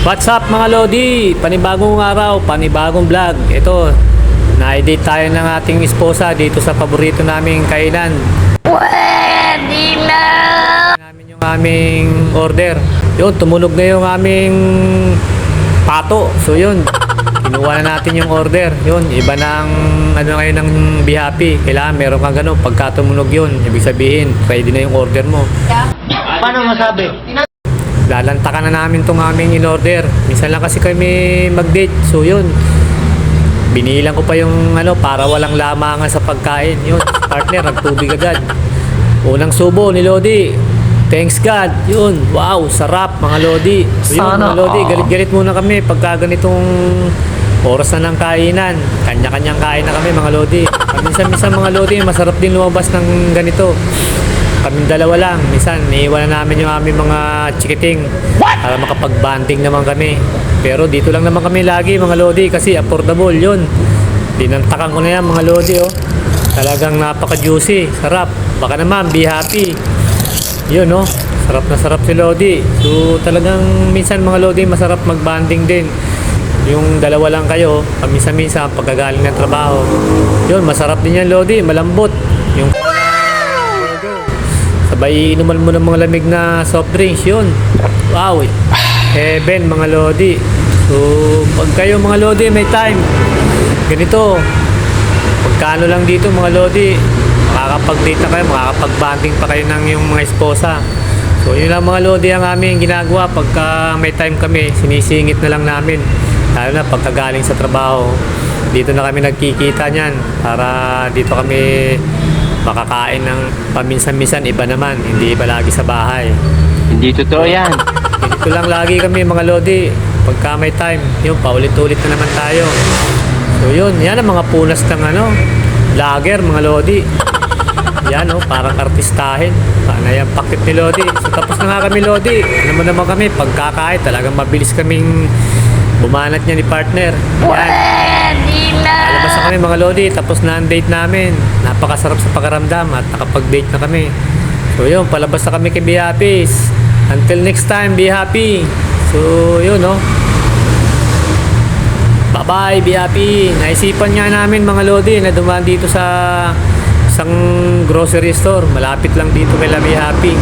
What's up mga Lodi? Panibagong araw, panibagong vlog. Ito, na-edit tayo ng ating esposa dito sa paborito naming kainan. Pwede na! namin yung aming order. Yun, tumunog na yung aming pato. So yun, kinuha na natin yung order. Yun, iba na ang ano ngayon ng Be Happy. Kailangan meron kang ganun. Pagka tumunog yun, ibig sabihin, ready na yung order mo. Paano masabi? Lalantakan na namin tong aming in-order. Minsan lang kasi kami mag-date. So yun, binilang ko pa yung ano para walang lamangan sa pagkain. Yun, partner, nagtubig agad. Unang subo ni Lodi. Thanks God. Yun, wow, sarap mga Lodi. So yun, Sana mga Lodi, galit-galit muna kami pagka ganitong oras na ng kainan. Kanya-kanyang kain na kami mga Lodi. Minsan-minsan mga Lodi, masarap din lumabas ng ganito. Kaming dalawa lang. Minsan, iniiwan na namin yung aming mga chikiting para makapag-banding naman kami. Pero dito lang naman kami lagi mga Lodi kasi affordable yun. Dinantakan ko na yan mga Lodi oh. Talagang napaka-juicy. Sarap. Baka naman, be happy. Yun oh. Sarap na sarap si Lodi. So talagang minsan mga Lodi masarap mag-banding din. Yung dalawa lang kayo, paminsan-minsan pagkagaling ng trabaho. Yun, masarap din yan Lodi. Malambot. Yung Sabay inuman mo ng mga lamig na soft drinks yun. Wow. eh. Heaven mga lodi. So, pag kayo mga lodi may time, ganito, pagkano lang dito mga lodi, makakapag-date na kayo, makakapag-banding pa kayo ng yung mga esposa. So, yun lang mga lodi ang aming ginagawa pagka may time kami, sinisingit na lang namin. Lalo na pagkagaling sa trabaho, dito na kami nagkikita niyan para dito kami makakain ng paminsan-minsan iba naman, hindi iba lagi sa bahay. Hindi totoo yan. Dito lang lagi kami mga lodi. Pagka may time, yun, paulit-ulit na naman tayo. So yun, yan ang mga punas ng ano, vlogger, mga lodi. Yan oh, parang artistahin. Paano yan, pakit ni Lodi. So tapos na nga kami Lodi. Ano mo naman kami, pagkakain, talagang mabilis kaming bumanat niya ni partner. Yan. Na! Alabas na kami mga Lodi, tapos na ang date namin. Napakasarap sa pakaramdam at nakapag-date na kami. So yun, palabas na kami kay Be Happy. Until next time, be happy. So yun no. Bye-bye, be happy. Naisipan nga namin mga Lodi na dumaan dito sa isang grocery store. Malapit lang dito kay Be Happy.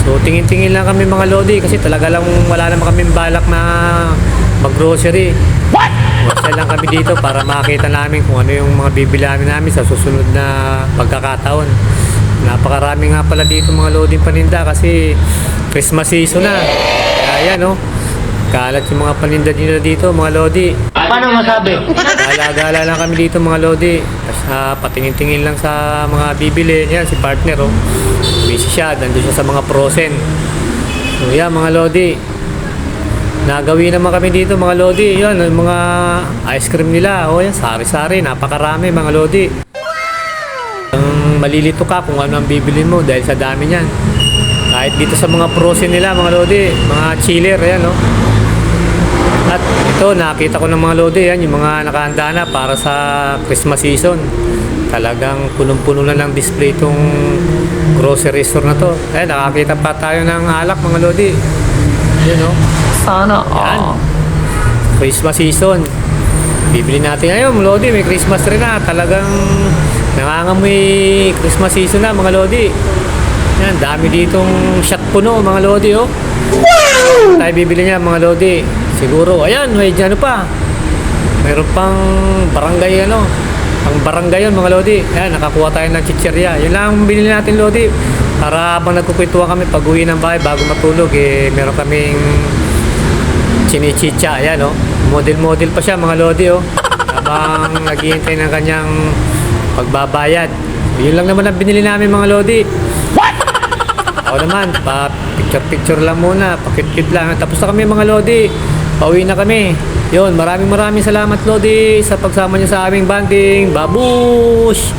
So tingin-tingin lang kami mga Lodi kasi talaga lang wala naman kami balak na mag-grocery. Basta lang kami dito para makita namin kung ano yung mga bibilangin namin sa susunod na pagkakataon. Napakarami nga pala dito mga loading paninda kasi Christmas season na. Kaya yan, no? Kalat yung mga paninda nila dito, mga lodi. Paano masabi? Gala-gala lang kami dito, mga lodi. Tapos ah, patingin-tingin lang sa mga bibili. Yan, si partner, oh. Busy siya, nandun siya sa mga frozen. So, yan, mga lodi. Nagawi naman kami dito mga lodi. Yan, yung mga ice cream nila. O yan, sari-sari. Napakarami mga lodi. Ang malilito ka kung ano ang bibilin mo dahil sa dami niyan. Kahit dito sa mga frozen nila mga lodi, mga chiller, ayan no. At ito, nakita ko ng mga lodi, yan, yung mga nakahanda na para sa Christmas season. Talagang punong-puno na ng display itong grocery store na to. Eh, nakakita pa tayo ng alak mga lodi. Yun no. Sana Yan. Christmas season. Bibili natin ngayon, mga Lodi. May Christmas tree na. Talagang nangangamoy Christmas season na, mga Lodi. Yan, dami ditong shot puno, mga Lodi, oh. Wow! Tayo bibili niya, mga Lodi. Siguro, ayan, may ano pa. Mayroon pang barangay, ano. Ang barangay yun, mga Lodi. Ayan, nakakuha tayo ng chicherya. Yun lang ang binili natin, Lodi. Para habang nagkukwentuhan kami pag uwi ng bahay, bago matulog, eh, meron kaming chinichicha, ayan oh. Model-model pa siya mga lodi oh. Habang naghihintay ng kanyang pagbabayad. Yun lang naman ang binili namin mga lodi. Ako naman, pa picture-picture lang muna, pakit-kit lang. Tapos na kami mga lodi. Pauwi na kami. Yun, maraming maraming salamat lodi sa pagsama niyo sa aming banding. Babush!